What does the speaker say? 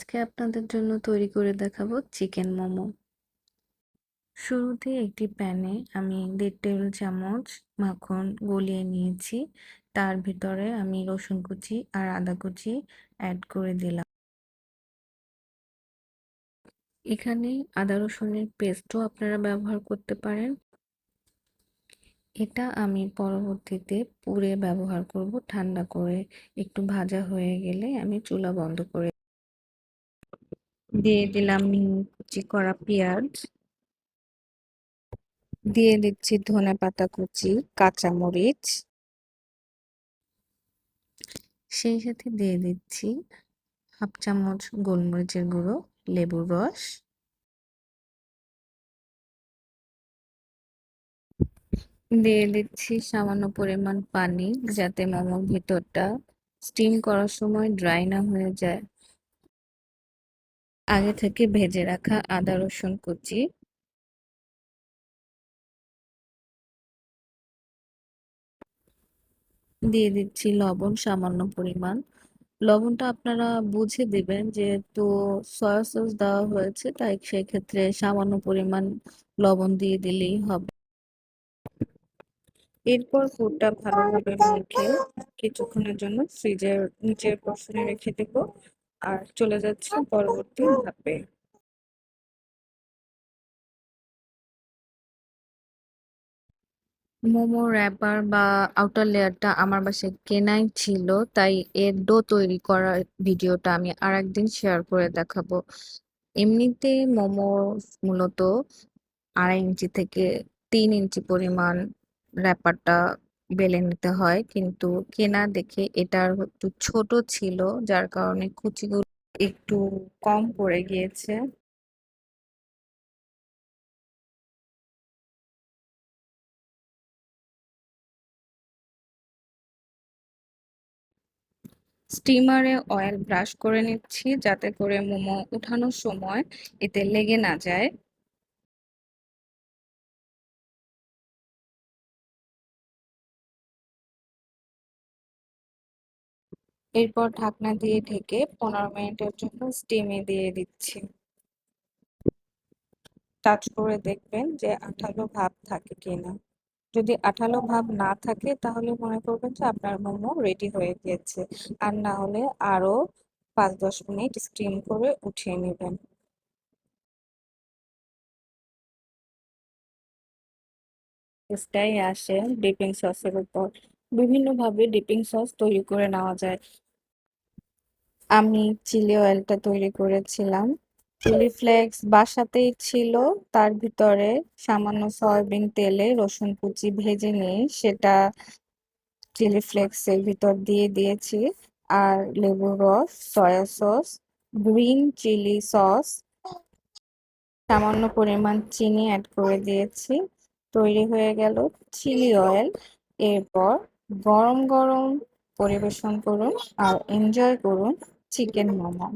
আজকে আপনাদের জন্য তৈরি করে দেখাবো চিকেন মোমো। শুরুতে একটি প্যানে আমি দেড় টেবিল চামচ মাখন গলিয়ে নিয়েছি। তার ভিতরে আমি রসুন কুচি আর আদা কুচি অ্যাড করে দিলাম। এখানে আদা রসুনের পেস্টও আপনারা ব্যবহার করতে পারেন। এটা আমি পরবর্তীতে পুড়ে ব্যবহার করব ঠান্ডা করে। একটু ভাজা হয়ে গেলে আমি চুলা বন্ধ করে দিয়ে দিলাম কুচি করা পেঁয়াজ। দিয়ে দিচ্ছি ধনে পাতা কুচি কাঁচামরিচ সেই সাথে দিয়ে দিচ্ছি হাফ চামচ গোলমরিচের গুঁড়ো, লেবুর রস। দিয়ে দিচ্ছি সামান্য পরিমাণ পানি যাতে মোমোর ভিতরটা স্টিম করার সময় ড্রাই না হয়ে যায়। আগে থেকে ভেজে রাখা আদা, রসুন কুচি। দিয়ে দিচ্ছি লবণ, সামান্য পরিমাণ। লবণটা আপনারা বুঝে দিবেন, যেহেতু সয়া সস দেওয়া হয়েছে, তাই সেক্ষেত্রে সামান্য পরিমাণ লবণ দিয়ে দিলেই হবে। এরপর ফুডটা ভালোভাবে মেখে কিছুক্ষণের জন্য ফ্রিজের নিচের পর্শনে রেখে দেব। আর চলে যাচ্ছে পরবর্তী ধাপে। মোমো র্যাপার বা আউটার লেয়ারটা আমার বাসায় কেনাই ছিল, তাই এর ডো তৈরি করার ভিডিওটা আমি আর একদিন শেয়ার করে দেখাবো। এমনিতে মোমো মূলত আড়াই ইঞ্চি থেকে তিন ইঞ্চি পরিমাণ র্যাপারটা বেলে নিতে হয়। কিন্তু কেনা দেখে এটার একটু ছোট ছিল, যার কারণে কুচিগুলো একটু কম পড়ে গিয়েছে। স্টিমারে অয়েল ব্রাশ করে নিচ্ছি, যাতে করে মোমো উঠানোর সময় এতে লেগে না যায়। এরপর ঢাকনা দিয়ে ঢেকে পনেরো মিনিটের জন্য স্টিমে দিয়ে দিচ্ছি। টাচ করে দেখবেন যে আঠালো ভাব থাকে কিনা। যদি আঠালো ভাব না থাকে, তাহলে মনে করবেন যে আপনার মোমো রেডি হয়ে গিয়েছে। আর না হলে আরও পাঁচ দশ মিনিট স্টিম করে উঠিয়ে নেবেন। টেস্টটাই আসে ডিপিং সসের উপর। বিভিন্নভাবে ডিপিং সস তৈরি করে নেওয়া যায়। আমি চিলি অয়েলটা তৈরি করেছিলাম। চিলি ফ্লেক্স বাসাতেই ছিল, তার ভিতরে সামান্য সয়াবিন তেলে রসুন কুচি ভেজে নিয়ে সেটা চিলি ফ্লেক্সের ভিতর দিয়ে দিয়েছি। আর লেবুর রস soya sauce green chilli sauce সামান্য পরিমাণ চিনি অ্যাড করে দিয়েছি। তৈরি হয়ে গেল চিলি অয়েল এরপর গরম গরম পরিবেশন করুন আর এনজয় করুন চিকেন মোমো।